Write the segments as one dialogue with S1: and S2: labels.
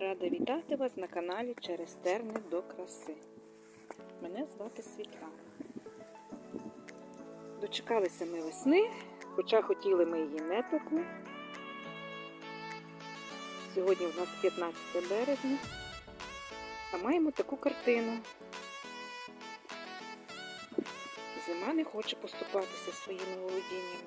S1: Рада вітати вас на каналі Через терни до краси. Мене звати Світлана. Дочекалися ми весни, хоча хотіли ми її не таку. Сьогодні у нас 15 березня, а маємо таку картину. Зима не хоче поступатися своїми володіннями.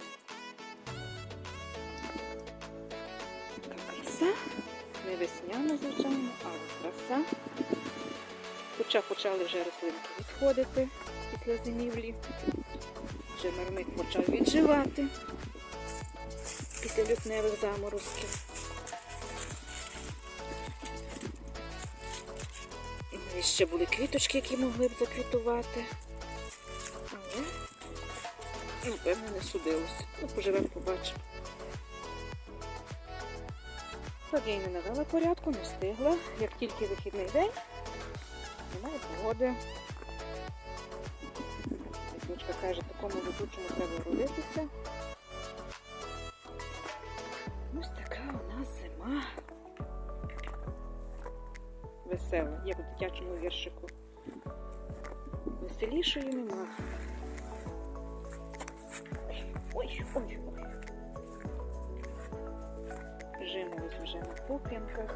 S1: Весняна, звичайно, але краса. Хоча почали вже рослинки відходити після зимівлі. Вже мармик почав відживати після лютневих заморозків. І ще були квіточки, які могли б заквітувати. Але, напевно, не судилося. Ну, поживемо, побачимо. Так я не навела порядку, не встигла. Як тільки вихідний день, немає погоди. Дочка каже, такому везучому треба родитися. Ось така у нас зима. Весела, як у дитячому віршику. Веселішої нема. Вже.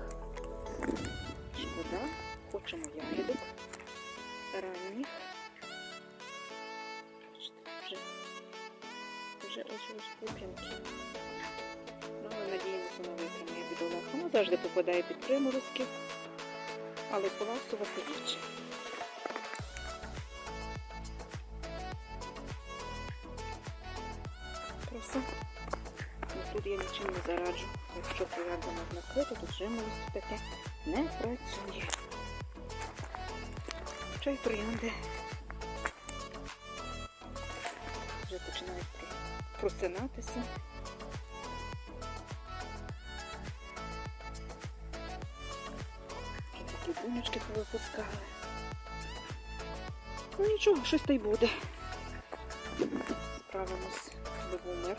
S1: Шкода, хочемо ягідок ранніх. Вже, вже ось ось пуп'янки. Ну, але надіємося на витримає бідолаха. Вона завжди попадає під приморозки, але поласувати чим. Краса. Тут я нічим не зараджу. Якщо приведено накрито, то жимолость таке не працює. Чай троянди вже починають просинатися. Вже такі буночки повипускали. Ну нічого, щось та й буде. Справимось з мир.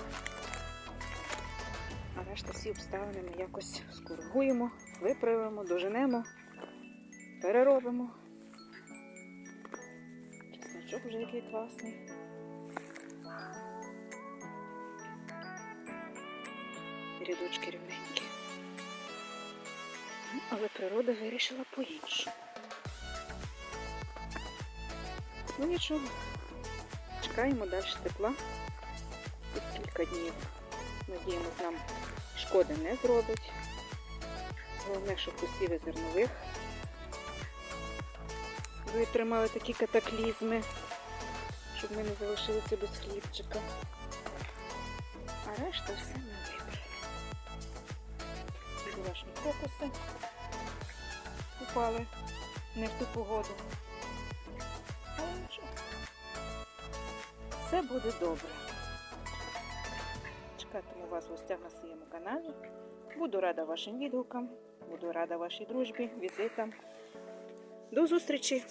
S1: Решта всі обставини ми якось скоригуємо, виправимо, доженемо, переробимо. Чесночок вже який класний. Рядочки рівненькі. Ну, Але природа вирішила по-іншому. Ну нічого, чекаємо далі тепла. Тут кілька днів. Надіємось, нам шкоди не зробить. Головне, щоб посіви зернових витримали такі катаклізми, щоб ми не залишилися без хлібчика. А решта все ми вибрали. Бідолашні крокуси упали не в ту погоду. Але нічого. Все буде добре. Чекатиму вас гостях на своєму каналі. Буду рада вашим відгукам, буду рада вашій дружбі, візитам. До зустрічі!